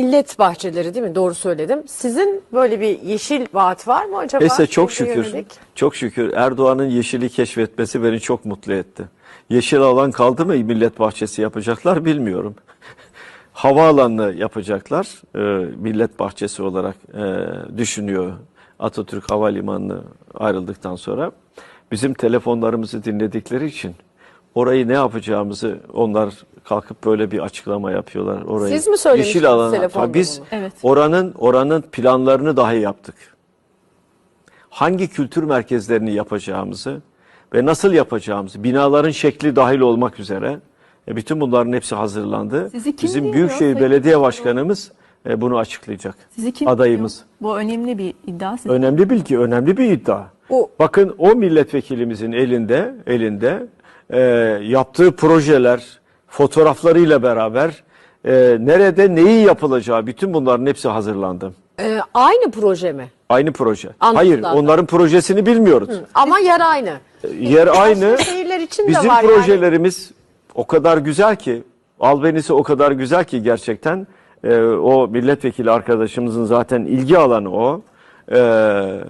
Millet bahçeleri değil mi? Doğru söyledim. Sizin böyle bir yeşil vaat var mı acaba? Neyse çok Şehre şükür. yönelik? Çok şükür Erdoğan'ın yeşili keşfetmesi beni çok mutlu etti. Yeşil alan kaldı mı millet bahçesi yapacaklar bilmiyorum. Havaalanını yapacaklar. e, millet bahçesi olarak e, düşünüyor Atatürk Havalimanı'nı ayrıldıktan sonra. Bizim telefonlarımızı dinledikleri için orayı ne yapacağımızı onlar kalkıp böyle bir açıklama yapıyorlar. Orayı Siz mi söylemiştiniz yeşil alana- Biz? Evet. oranın oranın planlarını dahi yaptık hangi kültür merkezlerini yapacağımızı ve nasıl yapacağımızı, binaların şekli dahil olmak üzere e, bütün bunların hepsi hazırlandı. Sizi kim Bizim Büyükşehir Sayın Belediye Başkanım? Başkanımız e, bunu açıklayacak. Sizi kim Adayımız. dinliyor? Bu önemli bir iddia. Siz Önemli bilgi, önemli bir iddia. O- Bakın o milletvekilimizin elinde elinde e, yaptığı projeler, fotoğraflarıyla beraber e, nerede neyi yapılacağı bütün bunların hepsi hazırlandı. Ee, aynı proje mi? Aynı proje. Hayır, zaten. onların projesini bilmiyoruz. Ama yer aynı. Yer aynı. şehirler için de Bizim var yani. projelerimiz o kadar güzel ki, albenisi o kadar güzel ki gerçekten. Ee, o milletvekili arkadaşımızın zaten ilgi alanı o. Ee,